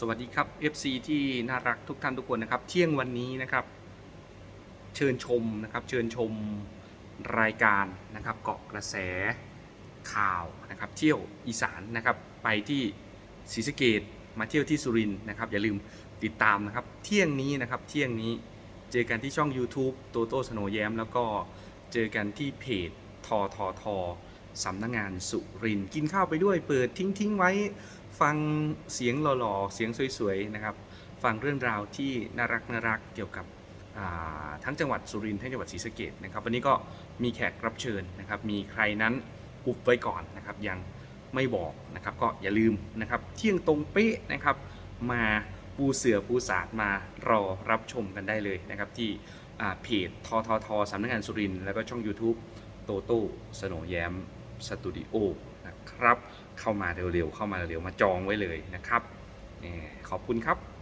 สวัสดีครับ FC ที่น่ารักทุกท่านทุกคนนะครับ เที่ยงวันนี้นะครับ เชิญชมนะครับ เชิญชมรายการนะครับเกาะกระแสข่าวนะครับ เที่ยวอีสานนะครับ ไปที่ศรีสะเกดมาเที่ยวที่สุรินทร์นะครับ อย่าลืมติดตามนะครับ เที่ยงนี้นะครับ เที่ยงนี้เจอกันที่ช่อง YouTube โตโต้สโนแยมแล้วก็เจอกันที่เพจทอทอทอ สำนักงงานสุรินทร์กินข้าวไปด้วยเปิดทิ้งทิ้งๆไว้ฟังเสียงหล่อๆ เสียงสวยๆนะครับ ฟังเรื่องราวที่น่ารักน่ารักเกี่ยวกับทั้งจังหวัดสุรินทร์ทั้งจังหวัดศรีสะเกดนะครับ วันนี้ก็มีแขกรับเชิญนะครับ มีใครนั้นอุบไว้ก่อนนะครับยังไม่บอกนะครับก็อย่าลืมนะครับเที่ยงตรงเป๊ะนะครับมาปูเสือปูสาดมารอรับชมกันได้เลยนะครับที่เพจทททสำนักงานสุรินทร์แล้วก็ช่อง YouTube โตโต้สโนแยม สตูดิโอนะครับ เข้ามาเร็วๆ เข้ามาเร็วๆ มาจองไว้เลยนะครับนี่ขอบคุณครับ